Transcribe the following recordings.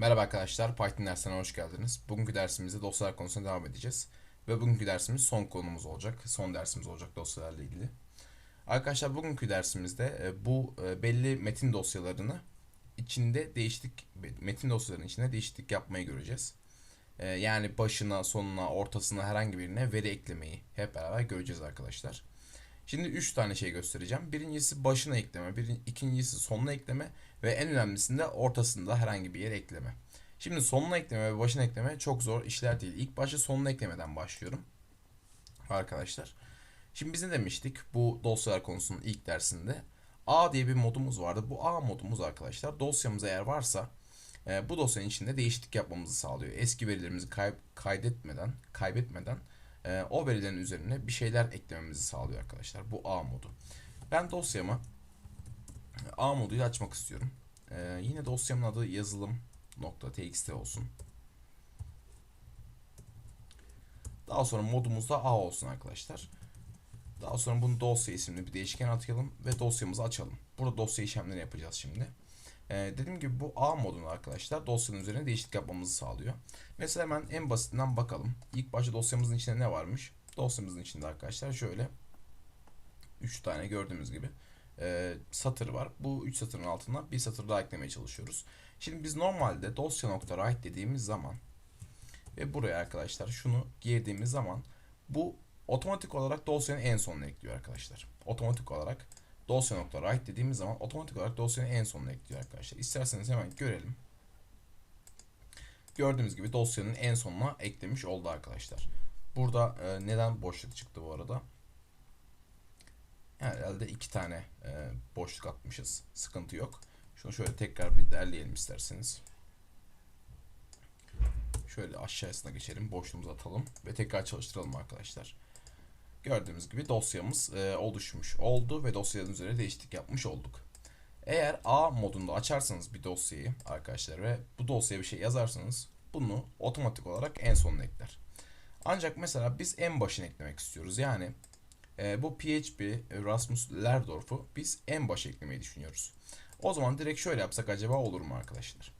Merhaba arkadaşlar, Python dersine hoş geldiniz. Bugünkü dersimizde dosyalar konusuna devam edeceğiz. Ve bugünkü dersimiz son konumuz olacak. Son dersimiz olacak dosyalarla ilgili. Arkadaşlar bugünkü dersimizde e, bu e, belli metin dosyalarını içinde değişiklik, metin dosyalarının içinde değişiklik yapmayı göreceğiz. E, Yani başına, sonuna, ortasına herhangi birine veri eklemeyi hep beraber göreceğiz arkadaşlar. Şimdi 3 tane şey göstereceğim. Birincisi başına ekleme, ikincisi sonuna ekleme ve en önemlisinde ortasında herhangi bir yere ekleme. Şimdi sonuna ekleme ve başına ekleme çok zor işler değil. İlk başta sonuna eklemeden başlıyorum. Arkadaşlar. Şimdi biz ne demiştik bu dosyalar konusunun ilk dersinde? A diye bir modumuz vardı. Bu A modumuz arkadaşlar dosyamız eğer varsa e, bu dosyanın içinde değişiklik yapmamızı sağlıyor. Eski verilerimizi kay- kaydetmeden, kaybetmeden e, o verilerin üzerine bir şeyler eklememizi sağlıyor arkadaşlar. Bu A modu. Ben dosyamı A moduyla açmak istiyorum. E, yine dosyamın adı yazılım.txt olsun. Daha sonra modumuz da A olsun arkadaşlar. Daha sonra bunu dosya isimli bir değişken atayalım ve dosyamızı açalım. Burada dosya işlemleri yapacağız şimdi. Ee, dediğim gibi bu A modunu arkadaşlar dosyanın üzerine değişiklik yapmamızı sağlıyor. Mesela hemen en basitinden bakalım. İlk başta dosyamızın içinde ne varmış? Dosyamızın içinde arkadaşlar şöyle 3 tane gördüğümüz gibi e, satır var. Bu 3 satırın altına bir satır daha eklemeye çalışıyoruz. Şimdi biz normalde dosya.write dediğimiz zaman ve buraya arkadaşlar şunu girdiğimiz zaman bu otomatik olarak dosyanın en sonuna ekliyor arkadaşlar. Otomatik olarak dosya.write dediğimiz zaman otomatik olarak dosyanın en sonuna ekliyor arkadaşlar. İsterseniz hemen görelim. Gördüğümüz gibi dosyanın en sonuna eklemiş oldu arkadaşlar. Burada e, neden boşluk çıktı bu arada? Herhalde iki tane e, boşluk atmışız. Sıkıntı yok. Şunu şöyle tekrar bir derleyelim isterseniz. Şöyle aşağısına geçelim. Boşluğumuzu atalım. Ve tekrar çalıştıralım arkadaşlar. Gördüğümüz gibi dosyamız e, oluşmuş oldu ve dosyanın üzerine değişiklik yapmış olduk. Eğer A modunda açarsanız bir dosyayı arkadaşlar ve bu dosyaya bir şey yazarsanız bunu otomatik olarak en sonuna ekler. Ancak mesela biz en başına eklemek istiyoruz. Yani e, bu PHP Rasmus Lerdorf'u biz en başa eklemeyi düşünüyoruz. O zaman direkt şöyle yapsak acaba olur mu arkadaşlar?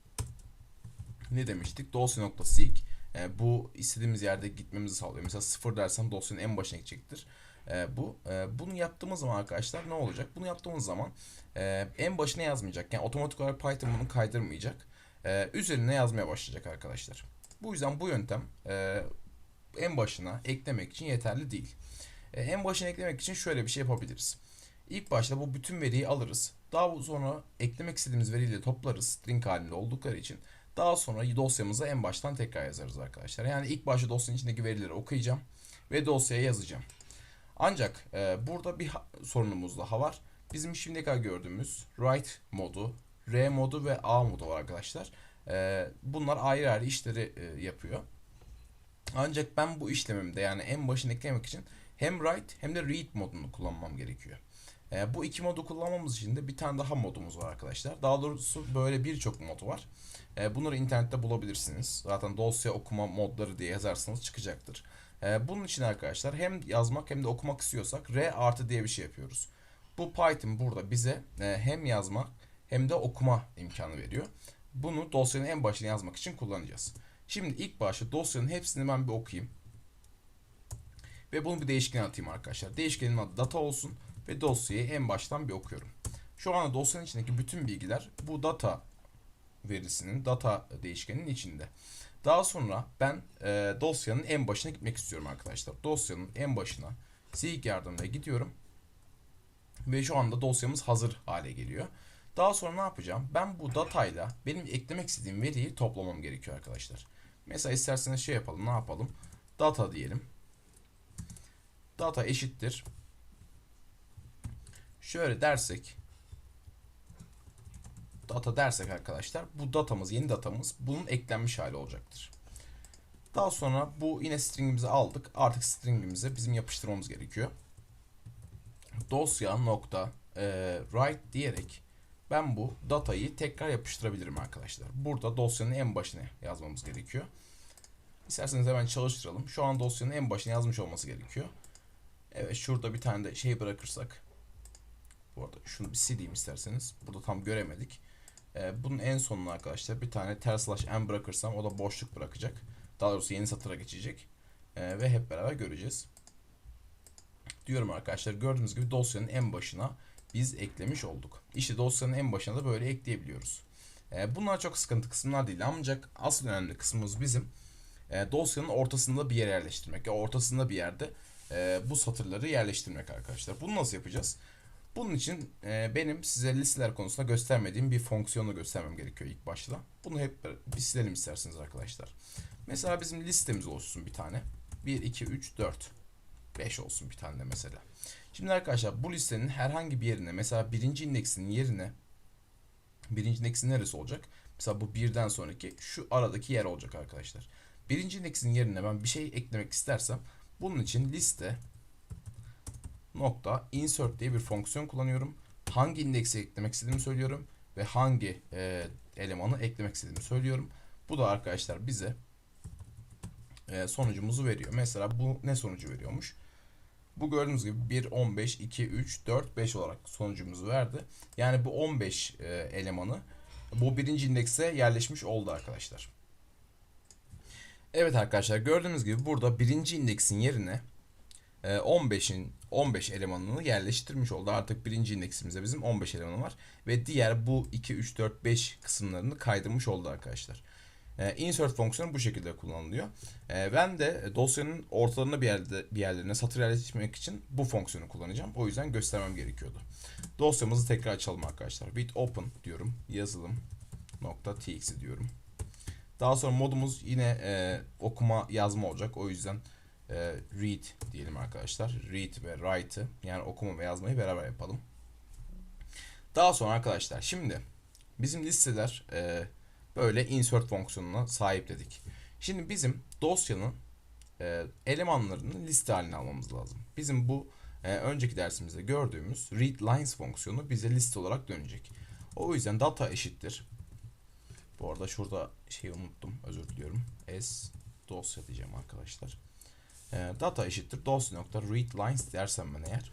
Ne demiştik? Dosya.seek e, bu istediğimiz yerde gitmemizi sağlıyor. Mesela sıfır dersem dosyanın en başına gidecektir. E, bu e, bunu yaptığımız zaman arkadaşlar ne olacak? Bunu yaptığımız zaman e, en başına yazmayacak. Yani otomatik olarak Python bunu kaydırmayacak. E, üzerine yazmaya başlayacak arkadaşlar. Bu yüzden bu yöntem e, en başına eklemek için yeterli değil. E, en başına eklemek için şöyle bir şey yapabiliriz. İlk başta bu bütün veriyi alırız. Daha sonra eklemek istediğimiz veriyle toplarız string halinde oldukları için. Daha sonra dosyamıza en baştan tekrar yazarız arkadaşlar. Yani ilk başta dosyanın içindeki verileri okuyacağım ve dosyaya yazacağım. Ancak e, burada bir sorunumuz daha var. Bizim şimdiye kadar gördüğümüz write modu, R modu ve A modu var arkadaşlar. E, bunlar ayrı ayrı işleri e, yapıyor. Ancak ben bu işlemimde yani en başına eklemek için hem write hem de read modunu kullanmam gerekiyor. E, bu iki modu kullanmamız için de bir tane daha modumuz var arkadaşlar. Daha doğrusu böyle birçok mod var. E, bunları internette bulabilirsiniz. Zaten dosya okuma modları diye yazarsanız çıkacaktır. E, bunun için arkadaşlar hem yazmak hem de okumak istiyorsak R artı diye bir şey yapıyoruz. Bu Python burada bize e, hem yazmak hem de okuma imkanı veriyor. Bunu dosyanın en başına yazmak için kullanacağız. Şimdi ilk başta dosyanın hepsini ben bir okuyayım. Ve bunu bir değişken atayım arkadaşlar. Değişkenin adı data olsun ve dosyayı en baştan bir okuyorum. Şu anda dosyanın içindeki bütün bilgiler bu data verisinin data değişkeninin içinde. Daha sonra ben e, dosyanın en başına gitmek istiyorum arkadaşlar. Dosyanın en başına seek yardımıyla gidiyorum. Ve şu anda dosyamız hazır hale geliyor. Daha sonra ne yapacağım? Ben bu datayla benim eklemek istediğim veriyi toplamam gerekiyor arkadaşlar. Mesela isterseniz şey yapalım. Ne yapalım? Data diyelim. Data eşittir. Şöyle dersek data dersek arkadaşlar bu datamız yeni datamız bunun eklenmiş hali olacaktır. Daha sonra bu yine stringimizi aldık. Artık stringimize bizim yapıştırmamız gerekiyor. Dosya nokta e, write diyerek ben bu datayı tekrar yapıştırabilirim arkadaşlar. Burada dosyanın en başına yazmamız gerekiyor. İsterseniz hemen çalıştıralım. Şu an dosyanın en başına yazmış olması gerekiyor. Evet şurada bir tane de şey bırakırsak. Arada şunu bir sileyim isterseniz. Burada tam göremedik. E, bunun en sonuna arkadaşlar bir tane ters slash n bırakırsam o da boşluk bırakacak. Daha doğrusu yeni satıra geçecek. E, ve hep beraber göreceğiz. Diyorum arkadaşlar gördüğünüz gibi dosyanın en başına biz eklemiş olduk. İşte dosyanın en başına da böyle ekleyebiliyoruz. E, bunlar çok sıkıntı kısımlar değil ancak asıl önemli kısmımız bizim e, dosyanın ortasında bir yere yerleştirmek. Ya ortasında bir yerde e, bu satırları yerleştirmek arkadaşlar. Bunu nasıl yapacağız? Bunun için e, benim size listeler konusunda göstermediğim bir fonksiyonu göstermem gerekiyor ilk başta. Bunu hep bir silelim isterseniz arkadaşlar. Mesela bizim listemiz olsun bir tane. 1, 2, 3, 4, 5 olsun bir tane de mesela. Şimdi arkadaşlar bu listenin herhangi bir yerine mesela birinci indeksinin yerine birinci indeksin neresi olacak? Mesela bu birden sonraki şu aradaki yer olacak arkadaşlar. Birinci indeksin yerine ben bir şey eklemek istersem bunun için liste nokta insert diye bir fonksiyon kullanıyorum. Hangi indeksi eklemek istediğimi söylüyorum ve hangi e, elemanı eklemek istediğimi söylüyorum. Bu da arkadaşlar bize e, sonucumuzu veriyor. Mesela bu ne sonucu veriyormuş? Bu gördüğünüz gibi 1, 15, 2, 3, 4, 5 olarak sonucumuzu verdi. Yani bu 15 e, elemanı bu birinci indekse yerleşmiş oldu arkadaşlar. Evet arkadaşlar gördüğünüz gibi burada birinci indeksin yerine 15'in 15 elemanını yerleştirmiş oldu. Artık birinci indeksimizde bizim 15 elemanı var. Ve diğer bu 2, 3, 4, 5 kısımlarını kaydırmış oldu arkadaşlar. E, insert fonksiyonu bu şekilde kullanılıyor. E, ben de dosyanın ortalarına bir, yerde, bir yerlerine satır yerleştirmek için bu fonksiyonu kullanacağım. O yüzden göstermem gerekiyordu. Dosyamızı tekrar açalım arkadaşlar. With open diyorum. Yazılım nokta txt diyorum. Daha sonra modumuz yine e, okuma yazma olacak. O yüzden e, read diyelim arkadaşlar. Read ve write'ı yani okuma ve yazmayı beraber yapalım. Daha sonra arkadaşlar şimdi bizim listeler e, böyle insert fonksiyonuna sahip dedik. Şimdi bizim dosyanın e, elemanlarını liste haline almamız lazım. Bizim bu e, önceki dersimizde gördüğümüz read lines fonksiyonu bize liste olarak dönecek. O yüzden data eşittir. Bu arada şurada şeyi unuttum. Özür diliyorum. S dosya diyeceğim arkadaşlar. E, data eşittir dosya.read lines dersem ben eğer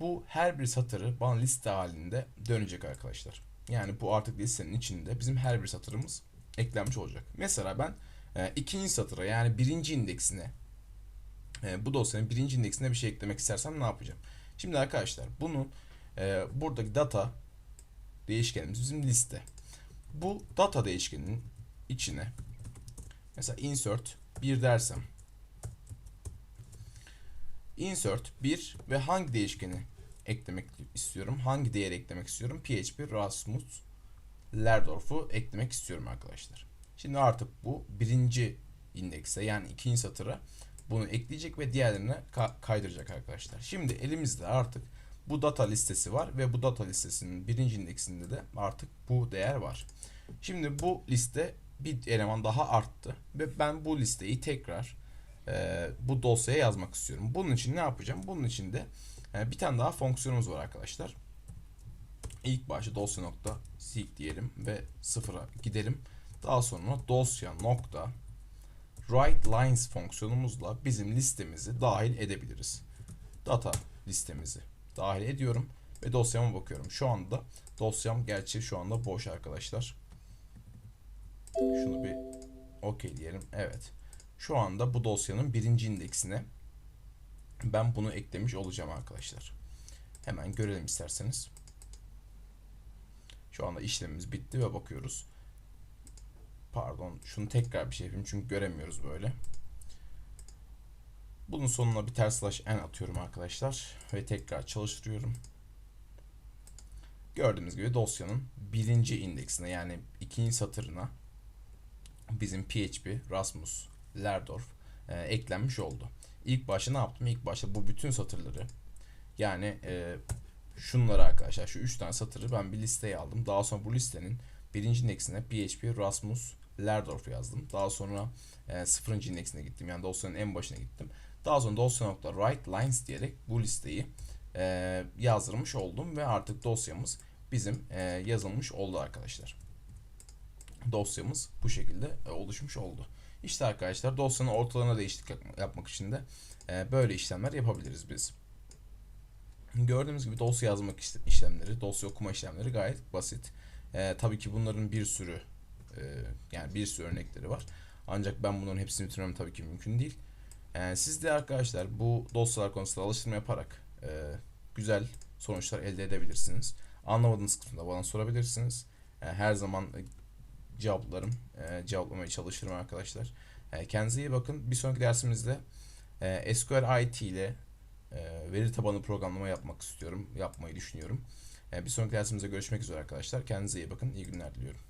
bu her bir satırı bana liste halinde dönecek arkadaşlar. Yani bu artık listenin içinde bizim her bir satırımız eklenmiş olacak. Mesela ben e, ikinci satıra yani birinci indeksine e, bu dosyanın birinci indeksine bir şey eklemek istersem ne yapacağım? Şimdi arkadaşlar bunun e, buradaki data değişkenimiz bizim liste. Bu data değişkeninin içine mesela insert 1 dersem insert 1 ve hangi değişkeni eklemek istiyorum? Hangi değer eklemek istiyorum? PHP Rasmus Lerdorf'u eklemek istiyorum arkadaşlar. Şimdi artık bu birinci indekse yani ikinci satıra bunu ekleyecek ve diğerlerine ka kaydıracak arkadaşlar. Şimdi elimizde artık bu data listesi var ve bu data listesinin birinci indeksinde de artık bu değer var. Şimdi bu liste bir eleman daha arttı ve ben bu listeyi tekrar e, bu dosyaya yazmak istiyorum. Bunun için ne yapacağım? Bunun için de e, bir tane daha fonksiyonumuz var arkadaşlar. İlk başta dosya nokta seek diyelim ve sıfıra gidelim. Daha sonra dosya nokta write lines fonksiyonumuzla bizim listemizi dahil edebiliriz. Data listemizi dahil ediyorum ve dosyama bakıyorum. Şu anda dosyam gerçi şu anda boş arkadaşlar. Şunu bir okey diyelim. Evet. Şu anda bu dosyanın birinci indeksine ben bunu eklemiş olacağım arkadaşlar. Hemen görelim isterseniz. Şu anda işlemimiz bitti ve bakıyoruz. Pardon şunu tekrar bir şey yapayım çünkü göremiyoruz böyle. Bunun sonuna bir ters slash n atıyorum arkadaşlar ve tekrar çalıştırıyorum. Gördüğünüz gibi dosyanın birinci indeksine yani ikinci satırına bizim PHP Rasmus Lerdorf e, eklenmiş oldu. İlk başta ne yaptım? İlk başta bu bütün satırları yani e, şunları arkadaşlar şu üç tane satırı ben bir listeye aldım. Daha sonra bu listenin birinci indeksine PHP Rasmus Lerdorf yazdım. Daha sonra e, sıfırıncı indeksine gittim. Yani dosyanın en başına gittim. Daha sonra dosya.write lines diyerek bu listeyi e, yazdırmış oldum ve artık dosyamız bizim e, yazılmış oldu arkadaşlar. Dosyamız bu şekilde e, oluşmuş oldu. İşte arkadaşlar dosyanın ortalarına değişiklik yapmak için de e, böyle işlemler yapabiliriz biz. Gördüğümüz gibi dosya yazmak işlemleri, dosya okuma işlemleri gayet basit. E, tabii ki bunların bir sürü e, yani bir sürü örnekleri var. Ancak ben bunların hepsini bitirmem tabii ki mümkün değil. E, siz de arkadaşlar bu dosyalar konusunda alıştırma yaparak e, güzel sonuçlar elde edebilirsiniz. Anlamadığınız kısımda bana sorabilirsiniz. E, her zaman cevaplarım, e, cevaplamaya çalışırım arkadaşlar. E, kendinize iyi bakın. Bir sonraki dersimizde e, SQL IT ile e, veri tabanı programlama yapmak istiyorum, yapmayı düşünüyorum. E, bir sonraki dersimizde görüşmek üzere arkadaşlar. Kendinize iyi bakın. İyi günler diliyorum.